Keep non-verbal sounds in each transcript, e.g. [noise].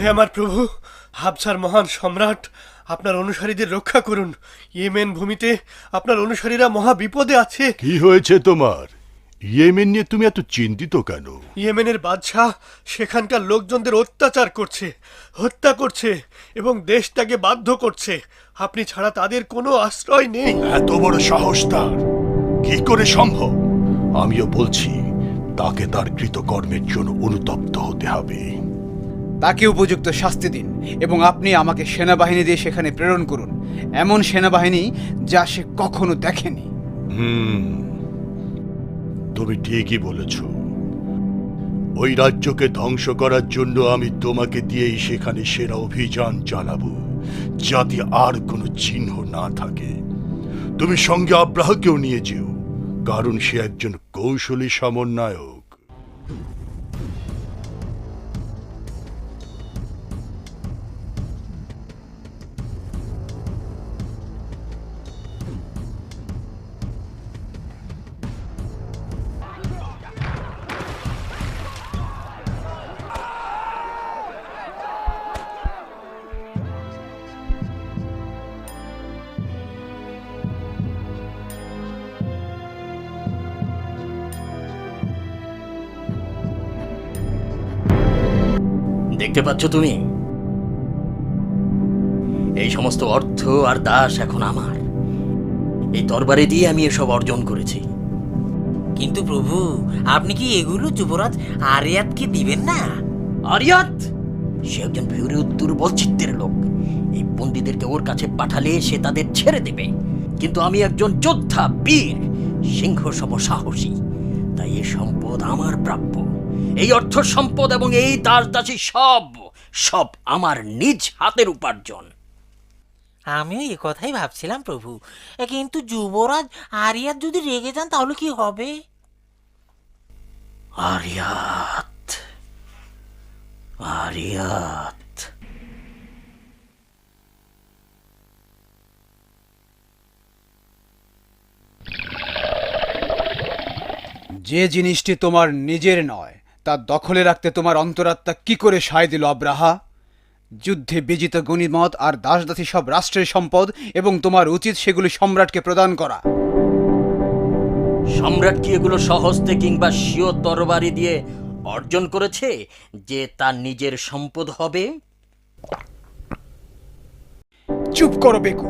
হে আমার প্রভু হাবসার মহান সম্রাট আপনার অনুসারীদের রক্ষা করুন। ইয়েমেন ভূমিতে আপনার অনুসারীরা মহা বিপদে আছে। কি হয়েছে তোমার? ইয়েমেন নিয়ে তুমি এত চিন্তিত কেন? ইয়েমেনের বাদশাহ সেখানকার লোকজনদের অত্যাচার করছে হত্যা করছে এবং দেশটাকে বাধ্য করছে। আপনি ছাড়া তাদের কোনো আশ্রয় নেই। এত বড় সাহস তার। কি করে সম্ভব? আমিও বলছি তাকে তার কৃতকর্মের জন্য অনুতপ্ত হতে হবে। তাকে উপযুক্ত শাস্তি দিন এবং আপনি আমাকে সেনাবাহিনী দিয়ে সেখানে প্রেরণ করুন। এমন সেনাবাহিনী যা সে কখনো দেখেনি। তুমি ঠিকই বলেছ। ওই রাজ্যকে ধ্বংস করার জন্য আমি তোমাকে দিয়েই সেখানে সেরা অভিযান চালাবো, যাতে আর কোনো চিহ্ন না থাকে। তুমি সঙ্গে আব্রাহকেও নিয়ে যেও, কারণ সে একজন কৌশলী সমন্বয়ক। দেখতে পাচ্ছ তুমি? এই সমস্ত অর্থ আর দাস এখন আমার। এই তরবারি দিয়ে আমি এসব অর্জন করেছি। কিন্তু প্রভু আপনি কি এগুলো যুবরাজ আরিয়াতকে দিবেন না? আরিয়াত? সে একজন ভিউরিউদ দুর্বল চিত্তের লোক। এই বন্দীদেরকে ওর কাছে পাঠালে সে তাদের ছেড়ে দেবে। কিন্তু আমি একজন যোদ্ধা বীর সিংহ সম সাহসী। তাই এ সম্পদ আমার প্রাপ্য। এই অর্থ সম্পদ এবং এই দাস দাসী সব সব আমার নিজ হাতের উপার্জন। আমিও এ কথাই ভাবছিলাম প্রভু। কিন্তু যুবরাজ আরিয়াত যদি রেগে যান তাহলে কি হবে? আরিয়াত আরিয়াত। যে জিনিসটি তোমার নিজের নয় তা দখলে রাখতে তোমার অন্তরাত্মা কি করে সায় দিল আব্রাহা? যুদ্ধে বিজিত গণিমত আর দাসদাসী সব রাষ্ট্রের সম্পদ এবং তোমার উচিত সেগুলি সম্রাটকে প্রদান করা। সম্রাট কি এগুলো সহস্তে কিংবা স্বীয় তরবারি দিয়ে অর্জন করেছে যে তার নিজের সম্পদ হবে? চুপ করো বেকু।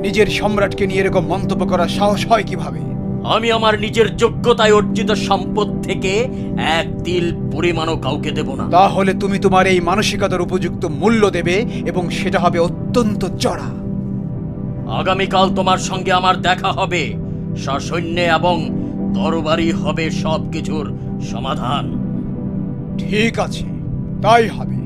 নিজের সম্রাটকে নিয়ে এরকম মন্তব্য করার সাহস হয় কীভাবে? আমি আমার নিজের যোগ্যতায় অর্জিত সম্পদ থেকে এক তিল পরিমাণও কাউকে দেব না। তাহলে তুমি তোমার এই মানসিকতার উপযুক্ত মূল্য দেবে এবং সেটা হবে অত্যন্ত চড়া। আগামীকাল তোমার সঙ্গে আমার দেখা হবে। সসৈন্যে এবং তরবারি হবে সব কিছুর সমাধান। ঠিক আছে তাই হবে।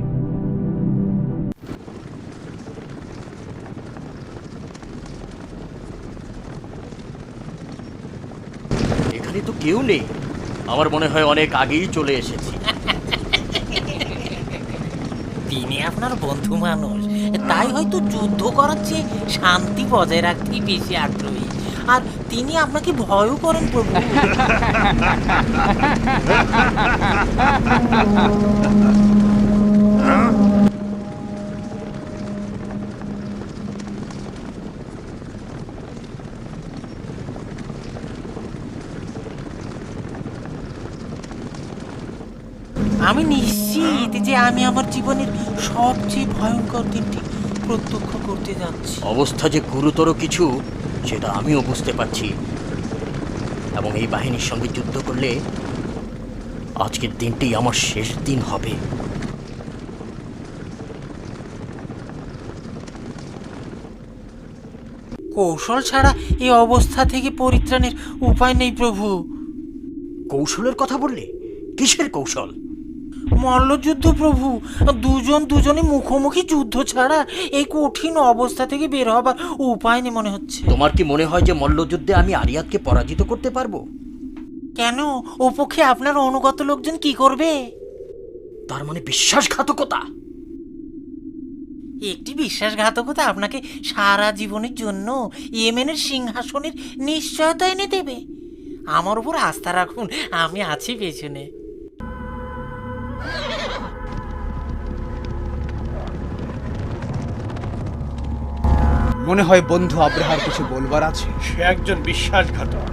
তো কেউ নেই। আমার মনে হয় অনেক আগেই চলে এসেছি। তিনি আপনার বন্ধু মানুষ। তাই হয়তো যুদ্ধ করার চেয়ে শান্তি বজায় রাখতেই বেশি আগ্রহী। আর তিনি আপনাকে ভয়ও করেন প্রভু। [laughs] আমি নিশ্চিত যে আমি আমার জীবনের সবচেয়ে ভয়ঙ্কর দিনটি প্রত্যক্ষ করতে যাচ্ছি। অবস্থা যে গুরুতর কিছু সেটা আমিও বুঝতে পারছি। এবং এই বাহিনীর সঙ্গে যুদ্ধ করলে আজকের দিনটি আমার শেষ দিন হবে। কৌশল ছাড়া এই অবস্থা থেকে পরিত্রাণের উপায় নেই প্রভু। কৌশলের কথা বললে? কিসের কৌশল? মল্লযুদ্ধ প্রভু। দুজন দুজনে মুখোমুখি যুদ্ধ ছাড়া এই কঠিন অবস্থা থেকে বের হবার উপায় নেই মনে হচ্ছে। তোমার কি মনে হয় যে মল্লযুদ্ধে আমি আরিয়াতকে পরাজিত করতে পারব? কেন? ও পক্ষে আপনার অনুগত লোকজন কি করবে? তার মানে বিশ্বাসঘাতকতা? একটি বিশ্বাসঘাতকতা আপনাকে সারা জীবনের জন্য ইয়েমেনের সিংহাসনের নিশ্চয়তা এনে দেবে। আমার উপর আস্থা রাখুন আমি আছি পেছনে। মনে হয় বন্ধু আব্রাহার কিছু বলবার আছে? সে একজন বিশ্বাসঘাতক।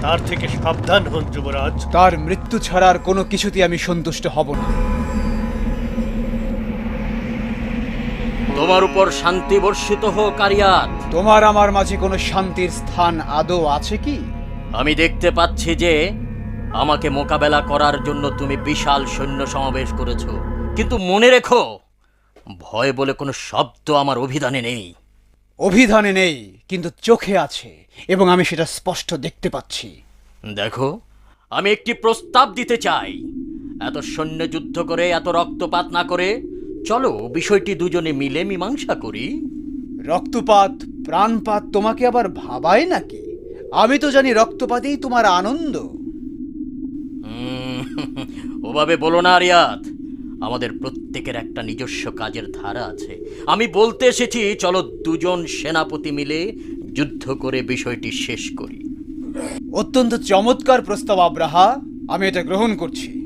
তার থেকে সাবধান হন যুবরাজ। তার মৃত্যু ছাড়ার কোনো কিছুতেই আমি সন্তুষ্ট হব না। তোমার উপর শান্তি বর্ষিত হোক আরিয়াত। তোমার আমার মাঝে কোনো শান্তির স্থান আদৌ আছে কি? আমি দেখতে পাচ্ছি যে আমাকে মোকাবেলা করার জন্য তুমি বিশাল সৈন্য সমাবেশ করেছ। কিন্তু মনে রেখো ভয় বলে কোনো শব্দ আমার অভিধানে নেই। অভিধানে নেই কিন্তু চোখে আছে এবং আমি সেটা স্পষ্ট দেখতে পাচ্ছি। দেখো আমি একটি প্রস্তাব দিতে চাই। এত সৈন্য যুদ্ধ করে এত রক্তপাত না করে চলো বিষয়টি দুজনে মিলে মীমাংসা করি। রক্তপাত প্রাণপাত তোমাকে আবার ভাবায় নাকি? আমি তো জানি রক্তপাতেই তোমার আনন্দ। ওভাবে বলো না রিয়াদ আমাদের প্রত্যেকের একটা নিজস্ব কাজের ধারা আছে। আমি বলতে এসেছি, চলো দুজন সেনাপতি মিলে যুদ্ধ করে বিষয়টি শেষ করি। অত্যন্ত চমৎকার প্রস্তাব, আব্রাহা। আমি এটা গ্রহণ করছি।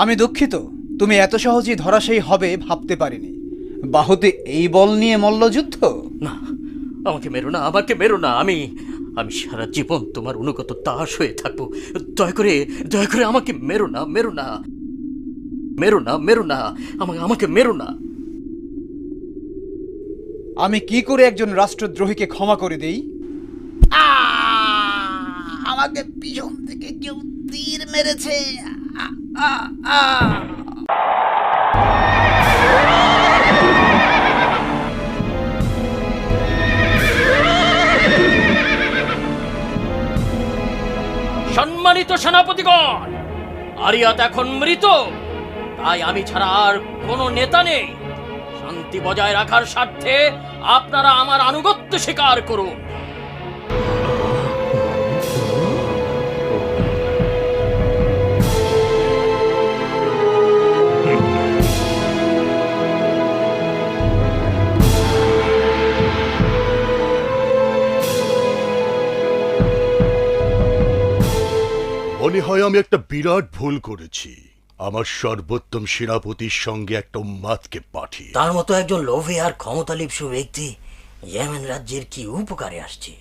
আমি দুঃখিত তুমি এত সহজেই ধরাশায়ী হবে ভাবতে পারিনি। বাহুতে এই বল নিয়ে মল্লযুদ্ধ? না আমাকে মেরো না আমাকে মেরো না আমি আমি সারা জীবন তোমার অনুগত দাস হয়ে থাকব। দয়া করে দয়া করে আমাকে মেরো না মেরো না। মেরো না মেরো না আমাকে আমাকে মেরো না। আমি কি করে একজন রাষ্ট্রদ্রোহীকে ক্ষমা করে দেই? আমাকে পিছন থেকে কেউ তীর মেরেছে। সম্মানিত সেনাপতিগণ, আরিয়াত এখন মৃত, তাই আমি ছাড়া আর কোনো নেতা নেই। শান্তি বজায় রাখার স্বার্থে আপনারা আমার আনুগত্য স্বীকার করুন। হয় আমি একটা বিরাট ভুল করেছি। আমার সর্বোত্তম সেনাপতির সঙ্গে একটা উম্মাদকে পাঠিয়ে। তার মতো একজন লোভী আর ক্ষমতালিপ্সু ব্যক্তি ইয়েমেন রাজ্যের কি উপকারে আসছে?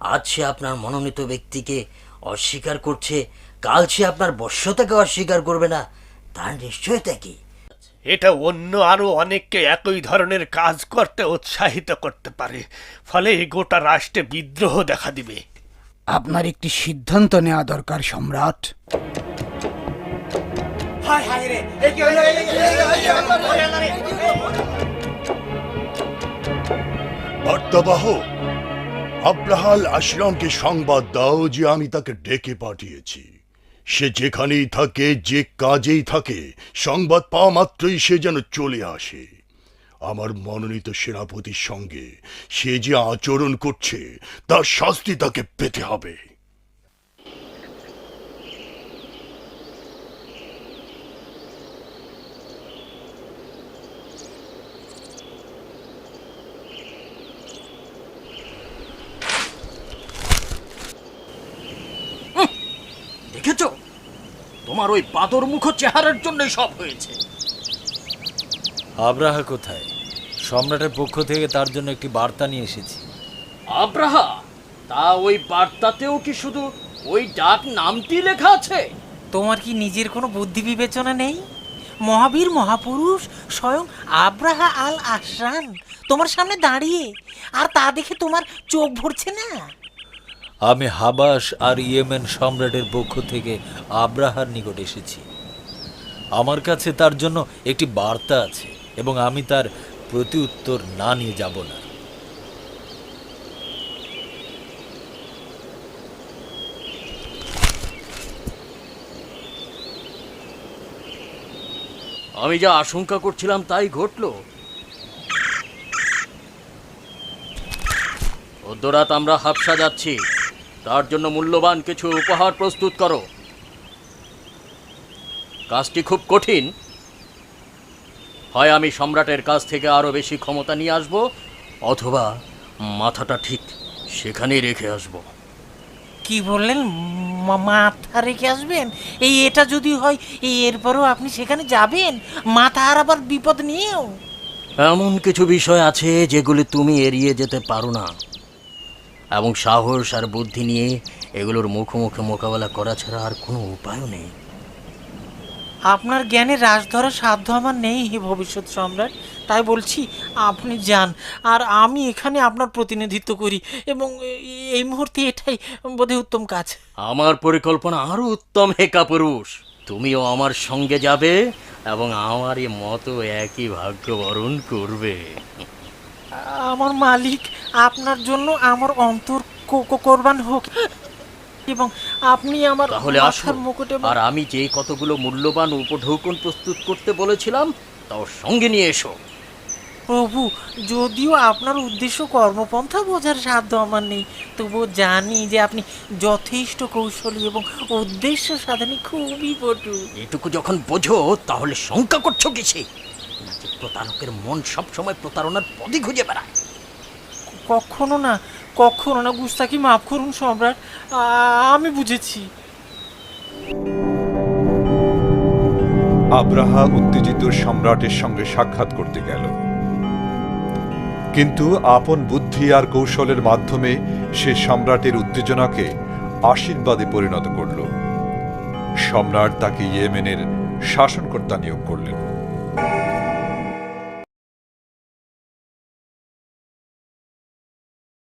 আজ সে আপনার মনোনীত ব্যক্তিকে অস্বীকার করছে কাল সে আপনার বশ্যতাকে অস্বীকার করবে না তার নিশ্চয়তা কি? এটা অন্য আরও অনেককে একই ধরনের কাজ করতে উৎসাহিত করতে পারে ফলে গোটা রাষ্ট্রে বিদ্রোহ দেখা দিবে। আপনার একটি সিদ্ধান্ত নেওয়া দরকার সম্রাট বার্তাবাহ আব্রাহাল আশরামকে সংবাদ দাও যে আমি তাকে ডেকে পাঠিয়েছি সে যেখানেই থাকে যে কাজেই থাকে সংবাদ পাওয়া মাত্রই সে যেন চলে আসে আমার মনোনীত সেনাপতির সঙ্গে সে যে আচরণ করছে, তার শাস্তি তাকে পেতে হবে। দেখেছ? তোমার ওই বাদর মুখ চেহারার জন্যই সব হয়েছে। আব্রাহা কোথায়? সম্রাটের পক্ষ থেকে তার জন্য একটি বার্তা নিয়ে এসেছি। আব্রাহা তা ওই বার্তাতেও কি শুধু ওই ডাক নামটি লেখা আছে? তোমার কি নিজের কোনো বুদ্ধি বিবেচনা নেই? মহাবীর মহাপুরুষ স্বয়ং আব্রাহা আল আশরান তোমার সামনে দাঁড়িয়ে আর তা দেখে তোমার চোখ ভরছে না? আমি হাবাস আর ইয়েমেন সম্রাটের পক্ষ থেকে আব্রাহার নিকট এসেছি। আমার কাছে তার জন্য একটি বার্তা আছে। এবং আমি তার প্রতি উত্তর না নিয়ে যাব না। আমি যা আশঙ্কা করছিলাম তাই ঘটলো। অদ্যরাত আমরা হাফসা যাচ্ছি। তার জন্য মূল্যবান কিছু উপহার প্রস্তুত করো। কাজটি খুব কঠিন। হয় আমি সম্রাটের কাছ থেকে আরও বেশি ক্ষমতা নিয়ে আসব অথবা মাথাটা ঠিক সেখানেই রেখে আসব। কি বললেন? মাথা রেখে আসবেন? এই এটা যদি হয় এই এরপরও আপনি সেখানে যাবেন? মাথা আর আবার বিপদ নিয়েও? এমন কিছু বিষয় আছে যেগুলি তুমি এড়িয়ে যেতে পারো না। এবং সাহস আর বুদ্ধি নিয়ে এগুলোর মুখোমুখি মোকাবেলা করা ছাড়া আর কোনো উপায়ও নেই। আপনার জ্ঞানে রাজ ধরার সাধ্য আমার নেই হে ভবিষ্যৎ সম্রাট। তাই বলছি আপনি যান। আর আমি এখানে আপনার প্রতিনিধিত্ব করি এবং এই মুহূর্তে এটাই বোধহয় উত্তম কাজ। আমার পরিকল্পনা আরও উত্তম হে কাপুরুষ। তুমিও আমার সঙ্গে যাবে এবং আমার আমারই মতো একই ভাগ্য বরণ করবে। আমার মালিক আপনার জন্য আমার অন্তর কো- কো- কোরবান হোক। এবং আপনি আমার তাহলে আসো মাথার মুকুটে আর আমি যে কতগুলো মূল্যবান উপঢৌকন প্রস্তুত করতে বলেছিলাম তাও সঙ্গে নিয়ে এসো। প্রভু যদিও আপনার উদ্দেশ্য কর্মপন্থা বোঝার সাধ্য আমার নেই তবুও জানি যে আপনি যথেষ্ট কৌশলী এবং উদ্দেশ্য সাধনে খুবই পটু। এটুকু যখন বোঝো তাহলে শঙ্কা করছ কিসে? নাকি প্রতারকের মন সবসময় প্রতারণার পদই খুঁজে বেড়ায়? কখনো না কখনো না গুস্তাকি মাফ করুন সম্রাট আমি বুঝেছি। আব্রাহা উত্তেজিত সম্রাটের সঙ্গে সাক্ষাৎ করতে গেল। কিন্তু আপন বুদ্ধি আর কৌশলের মাধ্যমে সে সম্রাটের উত্তেজনাকে আশীর্বাদে পরিণত করল। সম্রাট তাকে ইয়েমেনের শাসনকর্তা নিয়োগ করলেন।